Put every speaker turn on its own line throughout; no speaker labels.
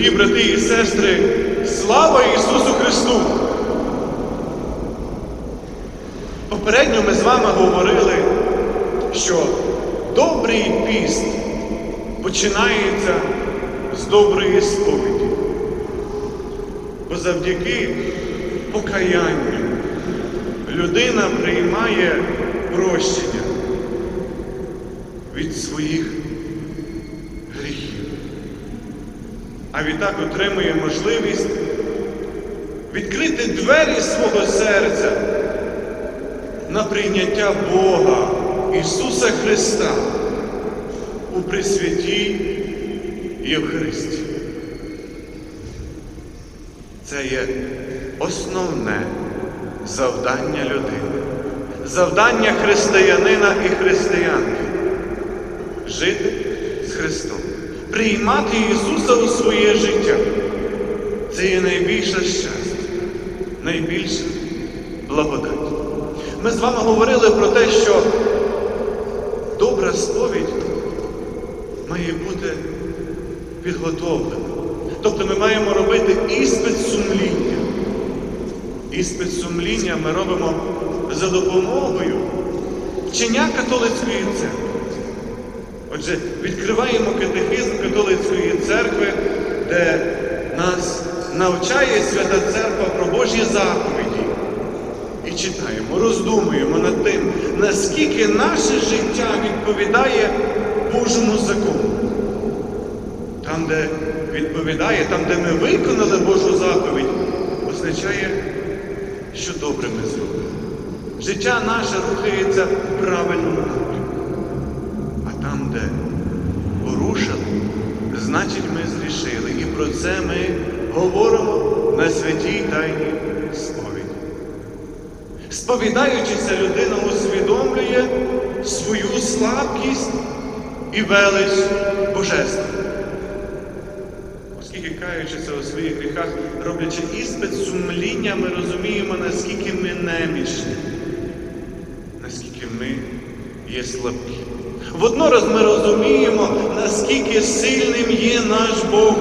Дорогі брати і сестри, слава Ісусу Христу! Попередньо ми з вами говорили, що добрий піст починається з доброї сповіді. Бо завдяки покаянню людина приймає прощення від своїх гріхів. А відтак отримує можливість відкрити двері свого серця на прийняття Бога Ісуса Христа у Пресвятій Євхаристії. Це є основне завдання людини, завдання християнина і християнки жити з Христом, приймати Ісуса у своє життя. Це є найбільше щастя, найбільша благодать. Ми з вами говорили про те, що добра сповідь має бути підготовлена. Тобто ми маємо робити іспит сумління. Іспит сумління ми робимо за допомогою вчення католицької церкви. Отже, відкриваємо катехизм католицької церкви, де нас навчає Свята Церква про Божі заповіді. І читаємо, роздумуємо над тим, наскільки наше життя відповідає Божому закону. Там, де відповідає, там, де ми виконали Божу заповідь, означає, що добре ми зробили. Життя наше рухається в правильному напрямку. А там, де порушили, значить ми зрішили. І про це ми говоримо на святій тайні сповіді. Сповідаючися, людина усвідомлює свою слабкість і велич Божества. Оскільки каючися у своїх гріхах, роблячи іспит сумління, ми розуміємо, наскільки ми немічні, є слабкі. Воднораз ми розуміємо, наскільки сильним є наш Бог,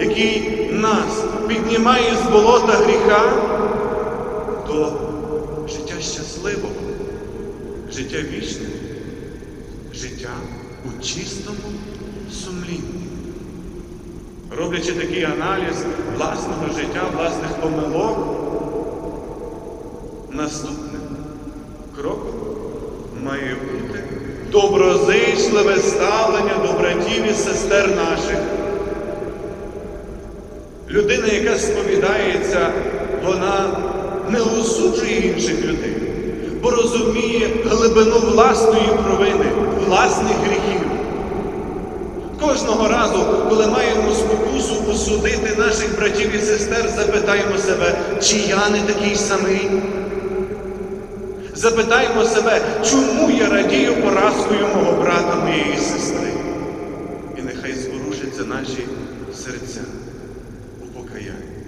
який нас піднімає з болота гріха до життя щасливого, життя вічного, життя у чистому сумлінні. Роблячи такий аналіз власного життя, власних помилок, наступним кроком має бути доброзичливе ставлення до братів і сестер наших. Людина, яка сповідається, вона не осуджує інших людей, бо розуміє глибину власної провини, власних гріхів. Кожного разу, коли маємо спокусу осудити наших братів і сестер, запитаємо себе, чи я не такий самий. Запитаємо себе, чому я радію поразкою мого брата, моєї сестри. І нехай зворушаться наші серця у покаянні.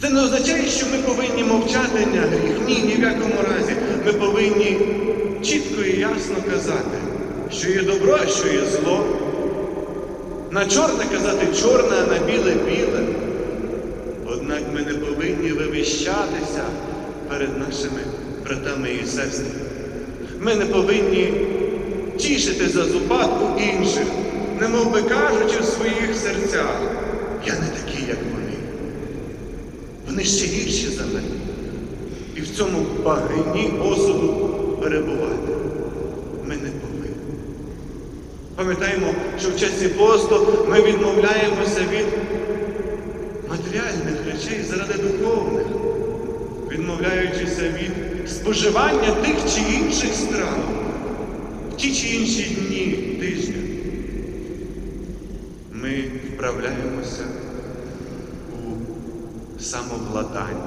Це не означає, що ми повинні мовчати на гріх. Ні, ні в якому разі. Ми повинні чітко і ясно казати, що є добро, що є зло. На чорне казати чорне, а на біле біле. Однак ми не повинні вивіщатися перед нашими братами і сестрами. Ми не повинні тішити за зупадку інших, немов би кажучи в своїх серцях, я не такий, як вони. Вони ще гірші за мене. І в цьому багині осуду перебувати ми не повинні. Пам'ятаємо, що в часі посту ми відмовляємося від матеріальних речей заради духовних, відмовляючися від споживання тих чи інших страв в ті чи інші дні тижня. Ми вправляємося у самовладанні,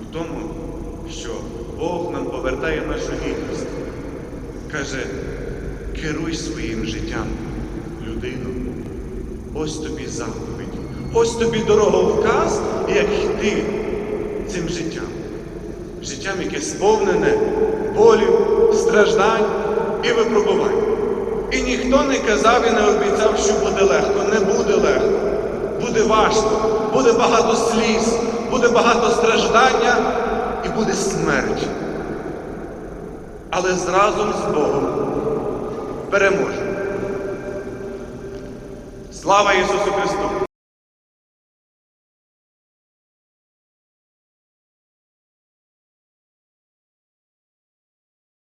у тому, що Бог нам повертає нашу гідність. Каже, керуй своїм життям, людину. Ось тобі заповіді, ось тобі дороговказ, як йти цим життям. Життям, яке сповнене болю, страждань і випробувань. І ніхто не казав і не обіцяв, що буде легко. Не буде легко. Буде важко, буде багато сліз, буде багато страждання і буде смерть. Але зразу з Богом переможе. Слава Ісусу Христу!